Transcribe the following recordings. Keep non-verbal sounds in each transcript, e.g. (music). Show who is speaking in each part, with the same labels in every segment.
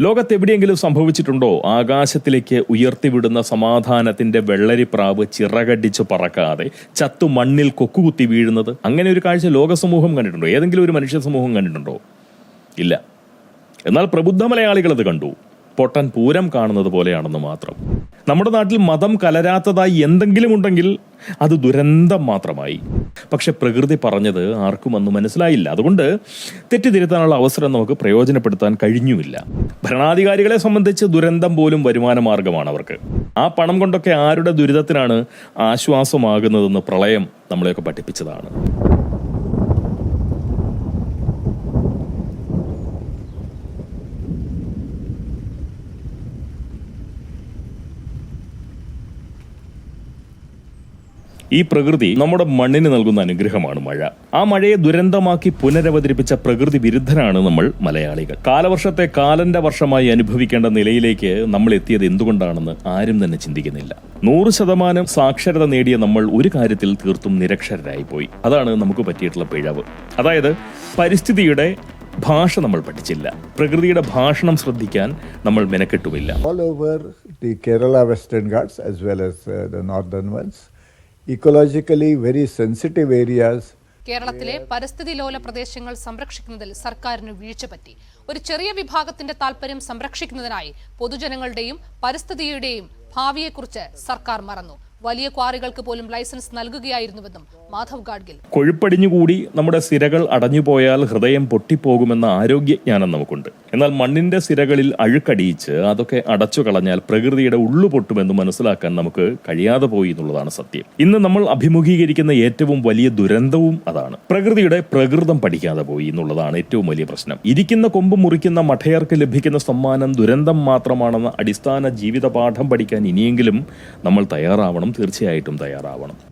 Speaker 1: ലോകത്തെവിടെയെങ്കിലും സംഭവിച്ചിട്ടുണ്ടോ? ആകാശത്തിലേക്ക് ഉയർത്തിവിടുന്ന സമാധാനത്തിന്റെ വെള്ളരിപ്രാവ് ചിറകടിച്ച് പറക്കാതെ ചത്തു മണ്ണിൽ കൊക്കുകുത്തി വീഴുന്നത്? അങ്ങനെ ഒരു കാഴ്ച ലോകസമൂഹം കണ്ടിട്ടുണ്ടോ? ഏതെങ്കിലും ഒരു മനുഷ്യ സമൂഹം കണ്ടിട്ടുണ്ടോ? ഇല്ല. എന്നാൽ പ്രബുദ്ധ മലയാളികൾ അത് കണ്ടു. പൊട്ടൻ പൂരം കാണുന്നത് പോലെയാണെന്ന് മാത്രം. നമ്മുടെ നാട്ടിൽ മതം കലരാത്തതായി എന്തെങ്കിലും ഉണ്ടെങ്കിൽ അത് ദുരന്തം മാത്രമായി. പക്ഷെ പ്രകൃതി പറഞ്ഞത് ആർക്കും അന്ന് മനസ്സിലായില്ല. അതുകൊണ്ട് തെറ്റിതിരുത്താനുള്ള അവസരം നമുക്ക് പ്രയോജനപ്പെടുത്താൻ കഴിഞ്ഞുമില്ല. ഭരണാധികാരികളെ സംബന്ധിച്ച് ദുരന്തം പോലും വരുമാന മാർഗമാണ് അവർക്ക്. ആ പണം കൊണ്ടൊക്കെ ആരുടെ ദുരിതത്തിനാണ് ആശ്വാസമാകുന്നതെന്ന് പ്രളയം നമ്മളെയൊക്കെ പഠിപ്പിച്ചതാണ്. ഈ പ്രകൃതി നമ്മുടെ മണ്ണിന് നൽകുന്ന അനുഗ്രഹമാണ് മഴ. ആ മഴയെ ദുരന്തമാക്കി പുനരവതരിപ്പിച്ച പ്രകൃതി വിരുദ്ധരാണ് നമ്മൾ മലയാളികൾ. കാലവർഷത്തെ കാലന്റെ വർഷമായി അനുഭവിക്കേണ്ട നിലയിലേക്ക് നമ്മൾ എത്തിയത് എന്തുകൊണ്ടാണെന്ന് ആരും തന്നെ ചിന്തിക്കുന്നില്ല. നൂറ് ശതമാനം സാക്ഷരത നേടിയ നമ്മൾ ഒരു കാര്യത്തിൽ തീർത്തും നിരക്ഷരായി പോയി. അതാണ് നമുക്ക് പറ്റിയിട്ടുള്ള പിഴവ്. അതായത് പരിസ്ഥിതിയുടെ ഭാഷ നമ്മൾ പഠിച്ചില്ല. പ്രകൃതിയുടെ ഭാഷണം ശ്രദ്ധിക്കാൻ നമ്മൾ മെനക്കെട്ടുമില്ല.
Speaker 2: All over the Kerala Western Ghats as well as the northern northern ones. Very sensitive areas areas.
Speaker 3: കേരളത്തിലെ പരിസ്ഥിതി ലോല പ്രദേശങ്ങൾ സംരക്ഷിക്കുന്നതിൽ സർക്കാരിന് വീഴ്ച പറ്റി. ഒരു ചെറിയ വിഭാഗത്തിന്റെ താൽപര്യം സംരക്ഷിക്കുന്നതിനായി പൊതുജനങ്ങളുടെയും പരിസ്ഥിതിയുടെയും ഭാവിയെക്കുറിച്ച് സർക്കാർ മറന്നു. വലിയ ക്വാറികൾക്ക് പോലും ലൈസൻസ് നൽകുകയായിരുന്നുവെന്നും മാധവ് ഗാഡ്ഗിൽ.
Speaker 1: കൊഴുപ്പടിഞ്ഞുകൂടി നമ്മുടെ സിരകൾ അടഞ്ഞുപോയാൽ ഹൃദയം പൊട്ടിപ്പോകുമെന്ന ആരോഗ്യജ്ഞാനം നമുക്കുണ്ട്. എന്നാൽ മണ്ണിന്റെ സിരകളിൽ അഴുക്കടിയിച്ച് അതൊക്കെ അടച്ചു കളഞ്ഞാൽ പ്രകൃതിയുടെ ഉള്ളു പൊട്ടുമെന്ന് മനസ്സിലാക്കാൻ നമുക്ക് കഴിയാതെ പോയി എന്നുള്ളതാണ് സത്യം. ഇന്ന് നമ്മൾ അഭിമുഖീകരിക്കുന്ന ഏറ്റവും വലിയ ദുരന്തവും അതാണ്. പ്രകൃതിയുടെ പ്രകൃതം പഠിക്കാതെ പോയി എന്നുള്ളതാണ് ഏറ്റവും വലിയ പ്രശ്നം. ഇരിക്കുന്ന കൊമ്പ് മുറിക്കുന്ന മഠയർക്ക് ലഭിക്കുന്ന സമ്മാനം ദുരന്തം മാത്രമാണെന്ന അടിസ്ഥാന ജീവിത പാഠം പഠിക്കാൻ ഇനിയെങ്കിലും നമ്മൾ തയ്യാറാവണം തീർച്ചയായിട്ടും തയ്യാറാവണം.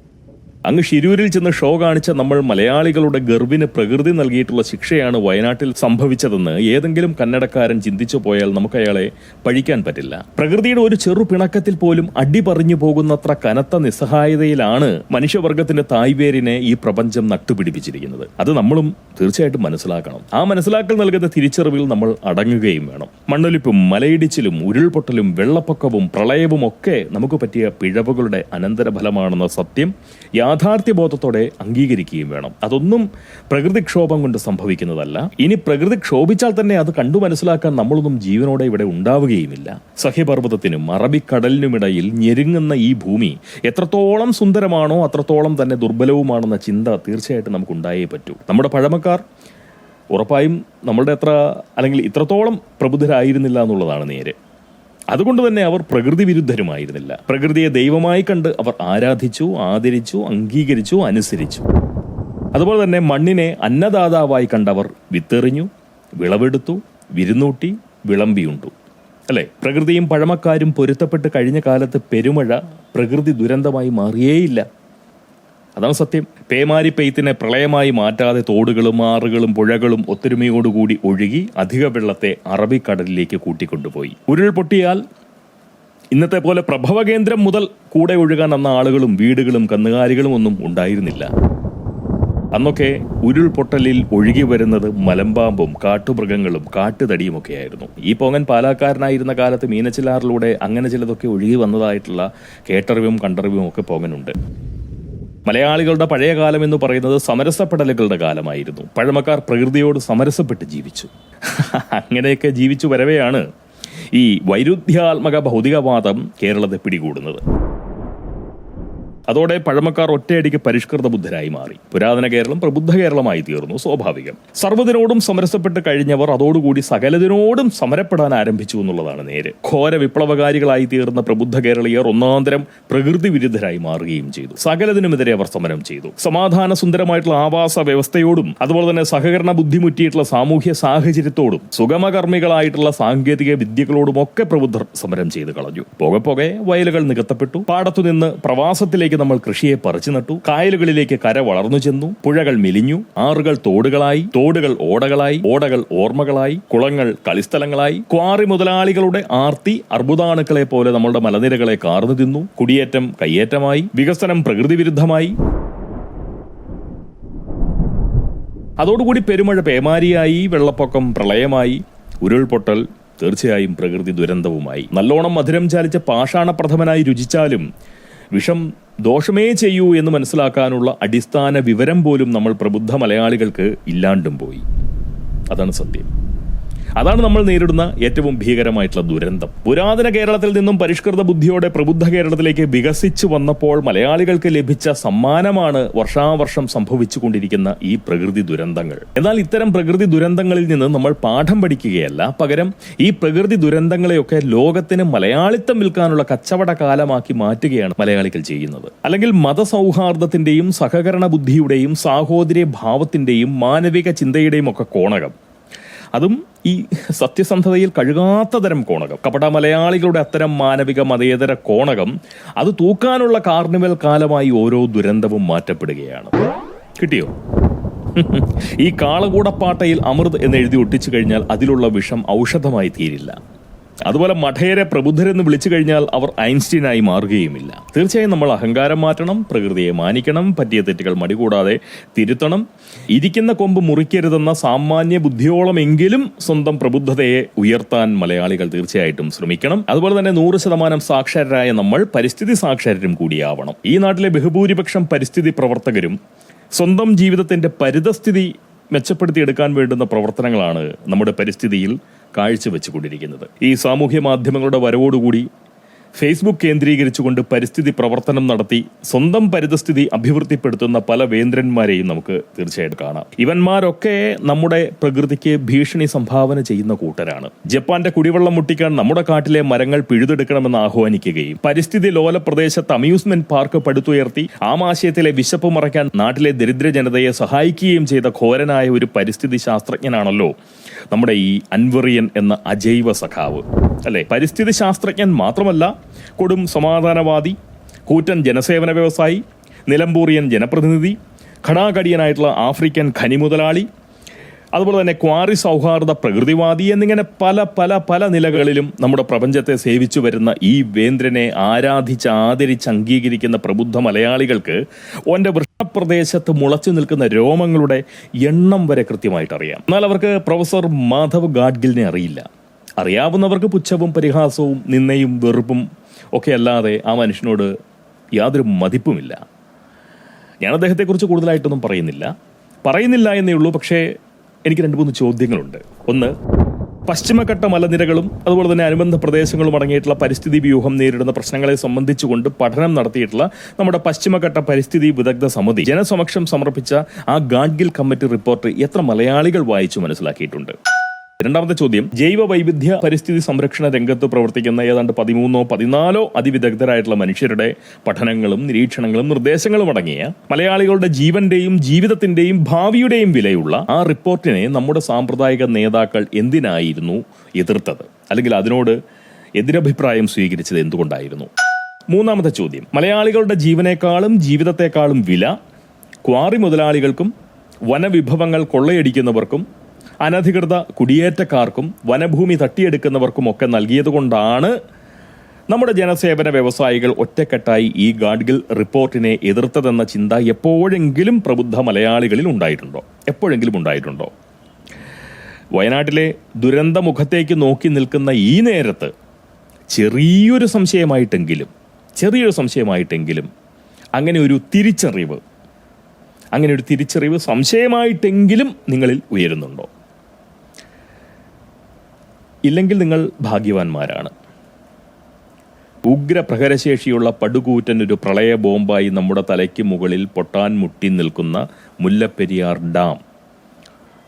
Speaker 1: അങ്ങ് ഷിരൂരിൽ ചെന്ന് ഷോ കാണിച്ച നമ്മൾ മലയാളികളുടെ ഗർവിന് പ്രകൃതി നൽകിയിട്ടുള്ള ശിക്ഷയാണ് വയനാട്ടിൽ സംഭവിച്ചതെന്ന് ഏതെങ്കിലും കന്നടക്കാരൻ ചിന്തിച്ചു പോയാൽ നമുക്ക് അയാളെ പഴിക്കാൻ പറ്റില്ല. പ്രകൃതിയുടെ ഒരു ചെറു പിണക്കത്തിൽ പോലും അടി പറഞ്ഞു പോകുന്നത്ര കനത്ത നിസ്സഹായതയിലാണ് മനുഷ്യവർഗത്തിന്റെ തായ്വേരിനെ ഈ പ്രപഞ്ചം നട്ടുപിടിപ്പിച്ചിരിക്കുന്നത്. അത് നമ്മളും തീർച്ചയായിട്ടും മനസ്സിലാക്കണം. ആ മനസ്സിലാക്കൽ നൽകുന്ന തിരിച്ചറിവിൽ നമ്മൾ അടങ്ങുകയും വേണം. മണ്ണൊലിപ്പും മലയിടിച്ചിലും ഉരുൾപൊട്ടലും വെള്ളപ്പൊക്കവും പ്രളയവും ഒക്കെ നമുക്ക് പറ്റിയ പിഴവുകളുടെ അനന്തരഫലമാണെന്ന സത്യം യാഥാർത്ഥ്യബോധത്തോടെ അംഗീകരിക്കുകയും വേണം. അതൊന്നും പ്രകൃതിക്ഷോഭം കൊണ്ട് സംഭവിക്കുന്നതല്ല. ഇനി പ്രകൃതി ക്ഷോഭിച്ചാൽ തന്നെ അത് കണ്ടു മനസ്സിലാക്കാൻ നമ്മളൊന്നും ജീവനോടെ ഇവിടെ ഉണ്ടാവുകയുമില്ല. സഹ്യപർവതത്തിനും അറബിക്കടലിനുമിടയിൽ ഞെരുങ്ങുന്ന ഈ ഭൂമി എത്രത്തോളം സുന്ദരമാണോ അത്രത്തോളം തന്നെ ദുർബലവുമാണെന്ന ചിന്ത തീർച്ചയായിട്ടും നമുക്ക് ഉണ്ടായേ പറ്റൂ. നമ്മുടെ പഴമക്കാർ ഉറപ്പായും നമ്മളുടെ അത്ര അല്ലെങ്കിൽ ഇത്രത്തോളം പ്രബുദ്ധരായിരുന്നില്ല എന്നുള്ളതാണ് നേര്. അതുകൊണ്ട് തന്നെ അവർ പ്രകൃതി വിരുദ്ധരുമായിരുന്നില്ല പ്രകൃതിയെ ദൈവമായി കണ്ട് അവർ ആരാധിച്ചു ആദരിച്ചു അംഗീകരിച്ചു അനുസരിച്ചു. അതുപോലെ തന്നെ മണ്ണിനെ അന്നദാതാവായി കണ്ടവർ വിത്തെറിഞ്ഞു വിളവെടുത്തു വിരുന്നൂട്ടി വിളമ്പിയുണ്ടു. അല്ലേ? പ്രകൃതിയും പഴമക്കാരും പൊരുത്തപ്പെട്ട് കഴിഞ്ഞ കാലത്ത് പെരുമഴ പ്രകൃതി ദുരന്തമായി മാറിയേയില്ല. അതാണ് സത്യം. പേമാരി പെയ്ത്തിനെ പ്രളയമായി മാറ്റാതെ തോടുകളും ആറുകളും പുഴകളും ഒത്തൊരുമയോടുകൂടി ഒഴുകി അധിക വെള്ളത്തെ അറബിക്കടലിലേക്ക് കൂട്ടിക്കൊണ്ടുപോയി. ഉരുൾപൊട്ടിയാൽ ഇന്നത്തെ പോലെ പ്രഭവ കേന്ദ്രം മുതൽ കൂടെ ഒഴുകാൻ അന്ന ആളുകളും വീടുകളും കന്നുകാലികളും ഒന്നും ഉണ്ടായിരുന്നില്ല. അന്നൊക്കെ ഉരുൾപൊട്ടലിൽ ഒഴുകി വരുന്നത് മലമ്പാമ്പും കാട്ടുമൃഗങ്ങളും കാട്ടുതടിയുമൊക്കെയായിരുന്നു. ഈ പോങ്ങൻ പാലാക്കാരനായിരുന്ന കാലത്ത് മീനച്ചിലാറിലൂടെ അങ്ങനെ ചിലതൊക്കെ ഒഴുകി വന്നതായിട്ടുള്ള കേട്ടറിവും കണ്ടറിവും ഒക്കെ പോങ്ങനുണ്ട്. മലയാളികളുടെ പഴയ കാലം എന്ന് പറയുന്നത് സമരസപ്പെടലുകളുടെ കാലമായിരുന്നു. പഴമക്കാർ പ്രകൃതിയോട് സമരസപ്പെട്ട് ജീവിച്ചു. (laughs) അങ്ങനെയൊക്കെ ജീവിച്ചു വരവെയാണ് ഈ വൈരുദ്ധ്യാത്മക ഭൗതികവാദം കേരളത്തെ പിടികൂടുന്നത്. അതോടെ പഴമക്കാർ ഒറ്റയടിക്ക് പരിഷ്കൃത ബുദ്ധരായി മാറി. പുരാതന കേരളം പ്രബുദ്ധ കേരളമായി തീർന്നു സ്വാഭാവികം. സർവതിനോടും സമരസപ്പെട്ട് കഴിഞ്ഞവർ അതോടുകൂടി സകലതിനോടും സമരപ്പെടാൻ ആരംഭിച്ചു എന്നുള്ളതാണ് നേര്. ഘോര വിപ്ലവകാരികളായി തീർന്ന പ്രബുദ്ധ കേരളീയർ ഒന്നാന്തരം പ്രകൃതി വിരുദ്ധരായി മാറുകയും ചെയ്തു. സകലതിനുമെതിരെ അവർ സമരം ചെയ്തു. സമാധാന സുന്ദരമായിട്ടുള്ള ആവാസ വ്യവസ്ഥയോടും അതുപോലെ തന്നെ സഹകരണ ബുദ്ധിമുട്ടിയിട്ടുള്ള സാമൂഹ്യ സാഹചര്യത്തോടും സുഗമകർമ്മികളായിട്ടുള്ള സാങ്കേതിക വിദ്യകളോടും ഒക്കെ പ്രബുദ്ധർ സമരം ചെയ്തു കളഞ്ഞു. പോകെ പോകെ വയലുകൾ നികത്തപ്പെട്ടു. പാടത്തുനിന്ന് പ്രവാസത്തിലേക്ക് നമ്മൾ കൃഷിയെ പറിച്ചു നട്ടു. കായലുകളിലേക്ക് കര വളർന്നു ചെന്നു. പുഴകൾ മെലിഞ്ഞു. ആറുകൾ തോടുകളായി. തോടുകൾ ഓടകളായി. ഓടകൾ ഓർമ്മകളായി. കുളങ്ങൾ കളിസ്ഥലങ്ങളായി. ക്വാറി മുതലാളികളുടെ ആർത്തി അർബുദാണുക്കളെ പോലെ നമ്മളുടെ മലനിരകളെ കാർന്നു തിന്നു. കുടിയേറ്റം കയ്യേറ്റമായി. വികസനം പ്രകൃതി വിരുദ്ധമായി അതോടുകൂടി പെരുമഴ പേമാരിയായി. വെള്ളപ്പൊക്കം പ്രളയമായി. ഉരുൾപൊട്ടൽ തീർച്ചയായും പ്രകൃതി ദുരന്തവുമായി. നല്ലോണം മധുരം ചാലിച്ച പാഷാണപ്രഥമനായി രുചിച്ചാലും വിഷം ദോഷമേ ചെയ്യൂ എന്ന് മനസ്സിലാക്കാനുള്ള അടിസ്ഥാന വിവരം പോലും നമ്മൾ പ്രബുദ്ധ മലയാളികൾക്ക് ഇല്ലാണ്ടും പോയി. അതാണ് സത്യം. അതാണ് നമ്മൾ നേരിടുന്ന ഏറ്റവും ഭീകരമായിട്ടുള്ള ദുരന്തം. പുരാതന കേരളത്തിൽ നിന്നും പരിഷ്കൃത ബുദ്ധിയോടെ പ്രബുദ്ധ കേരളത്തിലേക്ക് വികസിച്ചു വന്നപ്പോൾ മലയാളികൾക്ക് ലഭിച്ച സമ്മാനമാണ് വർഷാവർഷം സംഭവിച്ചുകൊണ്ടിരിക്കുന്ന ഈ പ്രകൃതി ദുരന്തങ്ങൾ. എന്നാൽ ഇത്തരം പ്രകൃതി ദുരന്തങ്ങളിൽ നിന്ന് നമ്മൾ പാഠം പഠിക്കുകയല്ല. പകരം ഈ പ്രകൃതി ദുരന്തങ്ങളെയൊക്കെ ലോകത്തിന് മലയാളിത്തം വിൽക്കാനുള്ള കച്ചവട കാലമാക്കി മാറ്റുകയാണ് മലയാളികൾ ചെയ്യുന്നത്. അല്ലെങ്കിൽ മതസൗഹാർദ്ദത്തിന്റെയും സഹകരണ ബുദ്ധിയുടെയും സാഹോദര്യ ഭാവത്തിന്റെയും മാനവിക ചിന്തയുടെയും ഒക്കെ കോണകം. അതും ഈ സത്യസന്ധതയിൽ കഴുകാത്ത തരം കോണകം കപട മലയാളികളുടെ അത്തരം മാനവിക മതേതര കോണകം അത് തൂക്കാനുള്ള കാർണിവൽ കാലമായി ഓരോ ദുരന്തവും മാറ്റപ്പെടുകയാണ്. കിട്ടിയോ? (laughs) ഈ കാളകൂടപ്പാട്ടയിൽ അമൃത് എന്ന് എഴുതി ഒട്ടിച്ചു കഴിഞ്ഞാൽ അതിലുള്ള വിഷം ഔഷധമായി തീരില്ല. അതുപോലെ മഠയരെ പ്രബുദ്ധരെന്ന് വിളിച്ചു കഴിഞ്ഞാൽ അവർ ഐൻസ്റ്റീനായി മാറുകയുമില്ല. തീർച്ചയായും നമ്മൾ അഹങ്കാരം മാറ്റണം പ്രകൃതിയെ മാനിക്കണം പറ്റിയ തെറ്റുകൾ മടികൂടാതെ തിരുത്തണം. ഇരിക്കുന്ന കൊമ്പ് മുറിക്കരുതെന്ന സാമാന്യ ബുദ്ധിയോളമെങ്കിലും സ്വന്തം പ്രബുദ്ധതയെ ഉയർത്താൻ മലയാളികൾ തീർച്ചയായിട്ടും ശ്രമിക്കണം. അതുപോലെ തന്നെ നൂറ് ശതമാനം സാക്ഷരരായ നമ്മൾ പരിസ്ഥിതി സാക്ഷരരും കൂടിയാവണം. ഈ നാട്ടിലെ ബഹുഭൂരിപക്ഷം പരിസ്ഥിതി പ്രവർത്തകരും സ്വന്തം ജീവിതത്തിന്റെ പരിതസ്ഥിതി മെച്ചപ്പെടുത്തിയെടുക്കാൻ വേണ്ടുന്ന പ്രവർത്തനങ്ങളാണ് നമ്മുടെ പരിസ്ഥിതിയിൽ കാഴ്ചവെച്ചുകൊണ്ടിരിക്കുന്നത്. ഈ സാമൂഹ്യ മാധ്യമങ്ങളുടെ വരവോടുകൂടി ഫേസ്ബുക്ക് കേന്ദ്രീകരിച്ചുകൊണ്ട് പരിസ്ഥിതി പ്രവർത്തനം നടത്തി സ്വന്തം പരിതസ്ഥിതി അഭിവൃദ്ധിപ്പെടുത്തുന്ന പല വേന്ദ്രന്മാരെയും നമുക്ക് തീർച്ചയായിട്ടും കാണാം. ഇവന്മാരൊക്കെ നമ്മുടെ പ്രകൃതിക്ക് ഭീഷണി സംഭാവന ചെയ്യുന്ന കൂട്ടരാണ്. ജപ്പാന്റെ കുടിവെള്ളം മുട്ടിക്കാൻ നമ്മുടെ കാട്ടിലെ മരങ്ങൾ പിഴുതെടുക്കണമെന്ന് ആഹ്വാനിക്കുകയും പരിസ്ഥിതി ലോല പ്രദേശത്ത് അമ്യൂസ്മെന്റ് പാർക്ക് പടുത്തുയർത്തി ആമാശയത്തിലെ വിശപ്പ് മറയ്ക്കാൻ നാട്ടിലെ ദരിദ്ര ജനതയെ സഹായിക്കുകയും ചെയ്ത ഘോരനായ ഒരു പരിസ്ഥിതി ശാസ്ത്രജ്ഞനാണല്ലോ നമ്മുടെ ഈ അൻവറിയൻ എന്ന അജൈവ സഖാവ് അല്ലെ? പരിസ്ഥിതി ശാസ്ത്രജ്ഞൻ മാത്രമല്ല കൊടും സമാധാനവാദി കൂറ്റൻ ജനസേവന വ്യവസായി നിലമ്പൂറിയൻ ജനപ്രതിനിധി ഘടാഘടിയനായിട്ടുള്ള ആഫ്രിക്കൻ ഖനി മുതലാളി അതുപോലെ തന്നെ ക്വാറി സൗഹാർദ്ദ പ്രകൃതിവാദി എന്നിങ്ങനെ പല പല പല നിലകളിലും നമ്മുടെ പ്രപഞ്ചത്തെ സേവിച്ചു വരുന്ന ഈ വേന്ദ്രനെ ആരാധിച്ച് ആദരിച്ച് അംഗീകരിക്കുന്ന പ്രബുദ്ധ മലയാളികൾക്ക് ഓന്റെ വൃഷപ്രദേശത്ത് മുളച്ചു നിൽക്കുന്ന രോമങ്ങളുടെ എണ്ണം വരെ കൃത്യമായിട്ട് അറിയാം എന്നാൽ അവർക്ക് പ്രൊഫസർ മാധവ് ഗാഡ്ഗിലിനെ അറിയില്ല. അറിയാവുന്നവർക്ക് പുച്ഛവും പരിഹാസവും നിന്നയും വെറുപ്പും ഒക്കെ അല്ലാതെ ആ മനുഷ്യനോട് യാതൊരു മതിപ്പുമില്ല. ഞാൻ അദ്ദേഹത്തെക്കുറിച്ച് കൂടുതലായിട്ടൊന്നും പറയുന്നില്ല. പറയുന്നില്ല എന്നേ ഉള്ളൂ. പക്ഷേ എനിക്ക് രണ്ട് മൂന്ന് ചോദ്യങ്ങളുണ്ട്. ഒന്ന് പശ്ചിമഘട്ട മലനിരകളും അതുപോലെ തന്നെ അനുബന്ധ പ്രദേശങ്ങളും അടങ്ങിയിട്ടുള്ള പരിസ്ഥിതി വ്യൂഹം നേരിടുന്ന പ്രശ്നങ്ങളെ സംബന്ധിച്ചുകൊണ്ട് പഠനം നടത്തിയിട്ടുള്ള നമ്മുടെ പശ്ചിമഘട്ട പരിസ്ഥിതി വിദഗ്ധ സമിതി ജനസമക്ഷം സമർപ്പിച്ച ആ ഗാഡ്ഗിൽ കമ്മിറ്റി റിപ്പോർട്ട് എത്ര മലയാളികൾ വായിച്ചു മനസ്സിലാക്കിയിട്ടുണ്ട്. രണ്ടാമത്തെ ചോദ്യം ജൈവ വൈവിധ്യ പരിസ്ഥിതി സംരക്ഷണ രംഗത്ത് പ്രവർത്തിക്കുന്ന ഏതാണ്ട് പതിമൂന്നോ പതിനാലോ അതിവിദഗ്ധരായിട്ടുള്ള മനുഷ്യരുടെ പഠനങ്ങളും നിരീക്ഷണങ്ങളും നിർദ്ദേശങ്ങളും അടങ്ങിയ മലയാളികളുടെ ജീവന്റെയും ജീവിതത്തിന്റെയും ഭാവിയുടെയും വിലയുള്ള ആ റിപ്പോർട്ടിനെ നമ്മുടെ സാമ്പ്രദായിക നേതാക്കൾ എന്തിനായിരുന്നു എതിർത്തത്? അല്ലെങ്കിൽ അതിനോട് എതിരഭിപ്രായം സ്വീകരിച്ചത് എന്തുകൊണ്ടായിരുന്നു? മൂന്നാമത്തെ ചോദ്യം മലയാളികളുടെ ജീവനേക്കാളും ജീവിതത്തെക്കാളും വില ക്വാറി മുതലാളികൾക്കും വനവിഭവങ്ങൾ കൊള്ളയടിക്കുന്നവർക്കും അനധികൃത കുടിയേറ്റക്കാർക്കും വനഭൂമി തട്ടിയെടുക്കുന്നവർക്കും ഒക്കെ നൽകിയതുകൊണ്ടാണ് നമ്മുടെ ജനസേവന വ്യവസായികൾ ഒറ്റക്കെട്ടായി ഈ ഗാഡ്ഗിൽ റിപ്പോർട്ടിനെ എതിർത്തതെന്ന ചിന്ത എപ്പോഴെങ്കിലും പ്രബുദ്ധ മലയാളികളിൽ ഉണ്ടായിട്ടുണ്ടോ? എപ്പോഴെങ്കിലും ഉണ്ടായിട്ടുണ്ടോ? വയനാട്ടിലെ ദുരന്തമുഖത്തേക്ക് നോക്കി നിൽക്കുന്ന ഈ നേരത്ത് ചെറിയൊരു സംശയമായിട്ടെങ്കിലും ചെറിയൊരു സംശയമായിട്ടെങ്കിലും അങ്ങനെ ഒരു തിരിച്ചറിവ് അങ്ങനെ ഒരു തിരിച്ചറിവ് സംശയമായിട്ടെങ്കിലും നിങ്ങളിൽ ഉയരുന്നുണ്ടോ? ഇല്ലെങ്കിൽ നിങ്ങൾ ഭാഗ്യവാന്മാരാണ്. ഉഗ്രപ്രഹരശേഷിയുള്ള പടുകൂറ്റൻ ഒരു പ്രളയ ബോംബായി നമ്മുടെ തലയ്ക്ക് മുകളിൽ പൊട്ടാൻ മുട്ടി നിൽക്കുന്ന മുല്ലപ്പെരിയാർ ഡാം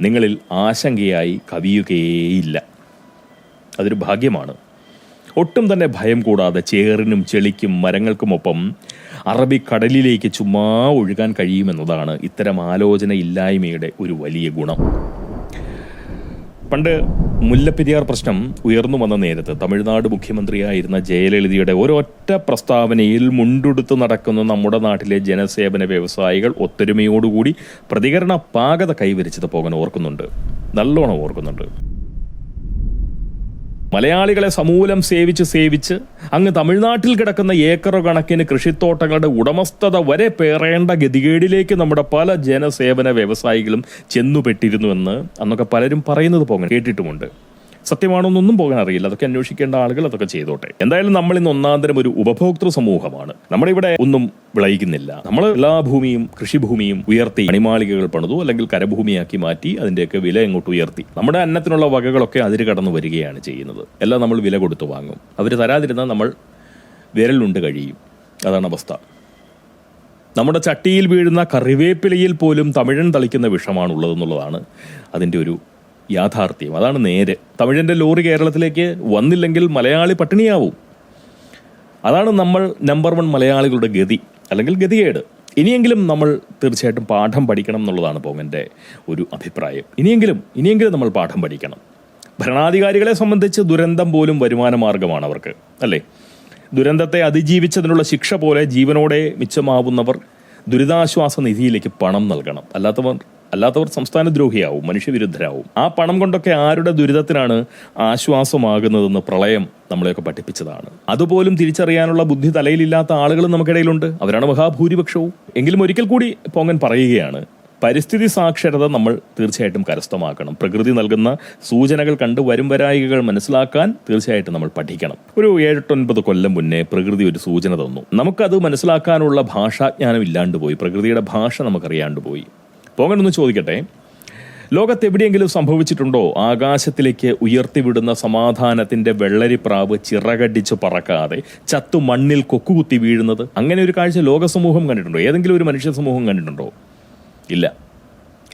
Speaker 1: നിങ്ങളിൽ ആശങ്കയായി കവിയുകയേയില്ല. അതൊരു ഭാഗ്യമാണ്. ഒട്ടും തന്നെ ഭയം കൂടാതെ ചേറിനും ചെളിക്കും മരങ്ങൾക്കുമൊപ്പം അറബിക്കടലിലേക്ക് ചുമ്മാ ഒഴുകാൻ കഴിയുമെന്നതാണ് ഇത്തരം ആലോചന ഇല്ലായ്മയുടെ ഒരു വലിയ ഗുണം. പണ്ട് മുല്ലപ്പെരിയാർ പ്രശ്നം ഉയർന്നു വന്ന നേരത്ത് തമിഴ്നാട് മുഖ്യമന്ത്രിയായിരുന്ന ജയലളിതയുടെ ഒരൊറ്റ പ്രസ്താവനയിൽ മുണ്ടുടുത്ത് നടക്കുന്ന നമ്മുടെ നാട്ടിലെ ജനസേവന വ്യവസായികൾ ഒത്തൊരുമയോടുകൂടി പ്രതികരണ പാകത കൈവരിച്ചത് പോകാൻ ഓർക്കുന്നുണ്ട്. നല്ലോണം ഓർക്കുന്നുണ്ട്. മലയാളികളെ സമൂലം സേവിച്ച് സേവിച്ച് അങ്ങ് തമിഴ്നാട്ടിൽ കിടക്കുന്ന ഏക്കർ കണക്കിന് കൃഷിത്തോട്ടങ്ങളുടെ ഉടമസ്ഥത വരെ പേറേണ്ട ഗതികേടിലേക്ക് നമ്മുടെ പല ജനസേവന വ്യവസായികളും ചെന്നുപെട്ടിരുന്നുവെന്ന് അന്നൊക്കെ പലരും പറയുന്നത് പോകാൻ കേട്ടിട്ടുമുണ്ട്. സത്യമാണോന്നൊന്നും പോകാൻ അറിയില്ല അതൊക്കെ അന്വേഷിക്കേണ്ട ആളുകൾ അതൊക്കെ ചെയ്തോട്ടെ. എന്തായാലും നമ്മൾ ഇന്ന് ഒന്നാന്തരം ഒരു ഉപഭോക്തൃ സമൂഹമാണ്. നമ്മുടെ ഇവിടെ ഒന്നും വിളയിക്കുന്നില്ല. നമ്മൾ എല്ലാ ഭൂമിയും കൃഷിഭൂമിയും ഉയർത്തി അണിമാളികകൾ പണിതു അല്ലെങ്കിൽ കരഭൂമിയാക്കി മാറ്റി അതിന്റെയൊക്കെ വില ഇങ്ങോട്ട് ഉയർത്തി. നമ്മുടെ അന്നത്തിനുള്ള വകകളൊക്കെ അതിര് കടന്നു വരികയാണ് ചെയ്യുന്നത്. എല്ലാം നമ്മൾ വില കൊടുത്തു വാങ്ങും. അവർ തരാതിരുന്നാൽ നമ്മൾ വിരലുണ്ട് കഴിയും. അതാണ് അവസ്ഥ. നമ്മുടെ ചട്ടിയിൽ വീഴുന്ന കറിവേപ്പിലയിൽ പോലും തമിഴൻ തളിക്കുന്ന വിഷമാണുള്ളതെന്നുള്ളതാണ് അതിന്റെ ഒരു യാഥാർത്ഥ്യം. അതാണ് നേര്. തമിഴന്റെ ലോറി കേരളത്തിലേക്ക് വന്നില്ലെങ്കിൽ മലയാളി പട്ടിണിയാവും. അതാണ് നമ്മൾ നമ്പർ വൺ മലയാളികളുടെ ഗതി അല്ലെങ്കിൽ ഗതികേട്. ഇനിയെങ്കിലും നമ്മൾ തീർച്ചയായിട്ടും പാഠം പഠിക്കണം എന്നുള്ളതാണ് പോങ്ങന്റെ ഒരു അഭിപ്രായം. ഇനിയെങ്കിലും ഇനിയെങ്കിലും നമ്മൾ പാഠം പഠിക്കണം. ഭരണാധികാരികളെ സംബന്ധിച്ച് ദുരന്തം പോലും വരുമാന മാർഗമാണ് അവർക്ക് അല്ലേ? ദുരന്തത്തെ അതിജീവിച്ചതിനുള്ള ശിക്ഷ പോലെ ജീവനോടെ മിച്ചമാവുന്നവർ ദുരിതാശ്വാസ നിധിയിലേക്ക് പണം നൽകണം. അല്ലാത്തവർ അല്ലാത്തവർ സംസ്ഥാന ദ്രോഹിയാവും മനുഷ്യവിരുദ്ധരാവും. ആ പണം കൊണ്ടൊക്കെ ആരുടെ ദുരിതത്തിനാണ് ആശ്വാസമാകുന്നതെന്ന് പ്രളയം നമ്മളെയൊക്കെ പഠിപ്പിച്ചതാണ്. അതുപോലും തിരിച്ചറിയാനുള്ള ബുദ്ധി തലയിലില്ലാത്ത ആളുകളും നമുക്കിടയിലുണ്ട്. അവരാണ് മഹാഭൂരിപക്ഷവും. എങ്കിലും ഒരിക്കൽ കൂടി പൊങ്ങൻ പറയുകയാണ് പരിസ്ഥിതി സാക്ഷരത നമ്മൾ തീർച്ചയായിട്ടും കരസ്ഥമാക്കണം. പ്രകൃതി നൽകുന്ന സൂചനകൾ കണ്ട് വരും വരായികകൾ മനസ്സിലാക്കാൻ തീർച്ചയായിട്ടും നമ്മൾ പഠിക്കണം. ഒരു ഏഴെട്ടൊൻപത് കൊല്ലം മുന്നേ പ്രകൃതി ഒരു സൂചന തന്നു. നമുക്കത് മനസ്സിലാക്കാനുള്ള ഭാഷാജ്ഞാനം ഇല്ലാണ്ട് പോയി പ്രകൃതിയുടെ ഭാഷ നമുക്കറിയാണ്ട് പോയി പോങ്ങനൊന്ന് ചോദിക്കട്ടെ. ലോകത്തെവിടെയെങ്കിലും സംഭവിച്ചിട്ടുണ്ടോ? ആകാശത്തിലേക്ക് ഉയർത്തിവിടുന്ന സമാധാനത്തിന്റെ വെള്ളരിപ്രാവ് ചിറകടിച്ച് പറക്കാതെ ചത്തു മണ്ണിൽ കൊക്കുകുത്തി വീഴുന്നത്? അങ്ങനെ ഒരു കാഴ്ച ലോകസമൂഹം കണ്ടിട്ടുണ്ടോ? ഏതെങ്കിലും ഒരു മനുഷ്യ സമൂഹം കണ്ടിട്ടുണ്ടോ? ഇല്ല.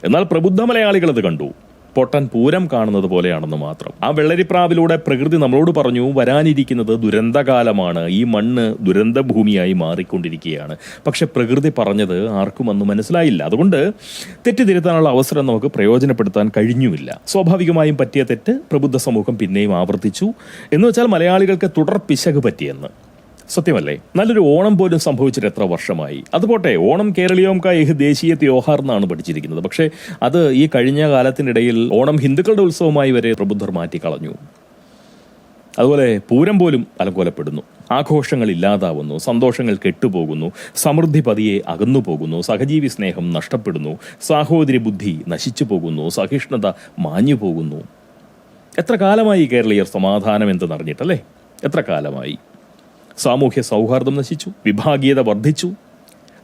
Speaker 1: എന്നാൽ പ്രബുദ്ധ മലയാളികൾ അത് കണ്ടു. പൊട്ടൻ പൂരം കാണുന്നത് പോലെയാണെന്ന് മാത്രം. ആ വെള്ളരിപ്രാവിലൂടെ പ്രകൃതി നമ്മളോട് പറഞ്ഞു വരാനിരിക്കുന്നത് ദുരന്തകാലമാണ്. ഈ മണ്ണ് ദുരന്ത ഭൂമിയായി മാറിക്കൊണ്ടിരിക്കുകയാണ്. പക്ഷെ പ്രകൃതി പറഞ്ഞത് ആർക്കും അന്ന് മനസ്സിലായില്ല. അതുകൊണ്ട് തെറ്റിതിരുത്താനുള്ള അവസരം നമുക്ക് പ്രയോജനപ്പെടുത്താൻ കഴിഞ്ഞുമില്ല. സ്വാഭാവികമായും പറ്റിയ തെറ്റ് പ്രബുദ്ധ സമൂഹം പിന്നെയും ആവർത്തിച്ചു. എന്ന് വെച്ചാൽ മലയാളികൾക്ക് തുടർ പിശക് പറ്റിയെന്ന്. സത്യമല്ലേ? നല്ലൊരു ഓണം പോലും സംഭവിച്ചിട്ട് എത്ര വർഷമായി? അതുപോട്ടെ ഓണം കേരളീയം കായ് ദേശീയ ത്യോഹാർ എന്നാണ് പഠിച്ചിരിക്കുന്നത്. പക്ഷേ അത് ഈ കഴിഞ്ഞ കാലത്തിനിടയിൽ ഓണം ഹിന്ദുക്കളുടെ ഉത്സവമായി വരെ പ്രബുദ്ധർ മാറ്റിക്കളഞ്ഞു. അതുപോലെ പൂരം പോലും അലങ്കോലപ്പെടുന്നു. ആഘോഷങ്ങൾ ഇല്ലാതാവുന്നു സന്തോഷങ്ങൾ കെട്ടുപോകുന്നു സമൃദ്ധി പതിയെ അകന്നു പോകുന്നു സഹജീവി സ്നേഹം നഷ്ടപ്പെടുന്നു സാഹോദര്യ ബുദ്ധി നശിച്ചു പോകുന്നു സഹിഷ്ണുത മാഞ്ഞു പോകുന്നു എത്ര കാലമായി കേരളീയർ സമാധാനം എന്തെന്നറിഞ്ഞിട്ടല്ലേ? എത്ര കാലമായി? സാമൂഹ്യ സൗഹാർദ്ദം നശിച്ചു വിഭാഗീയത വർദ്ധിച്ചു.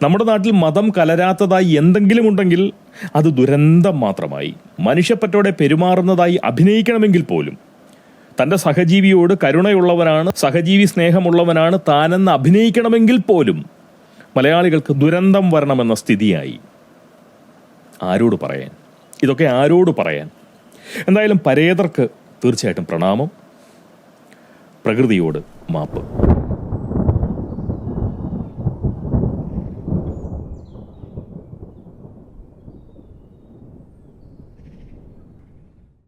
Speaker 1: നമ്മുടെ നാട്ടിൽ മതം കലരാത്തതായി എന്തെങ്കിലും ഉണ്ടെങ്കിൽ അത് ദുരന്തം മാത്രമായി. മനുഷ്യപ്പറ്റോടെ പെരുമാറുന്നതായി അഭിനയിക്കണമെങ്കിൽ പോലും. തന്റെ സഹജീവിയോട് കരുണയുള്ളവനാണ് സഹജീവി സ്നേഹമുള്ളവനാണ് താനെന്ന് അഭിനയിക്കണമെങ്കിൽ പോലും മലയാളികൾക്ക് ദുരന്തം വരണമെന്ന സ്ഥിതിയായി. ആരോട് പറയാൻ? ഇതൊക്കെ ആരോട് പറയാൻ? എന്തായാലും പരേതർക്ക് തീർച്ചയായിട്ടും പ്രണാമം പ്രകൃതിയോട് മാപ്പ്.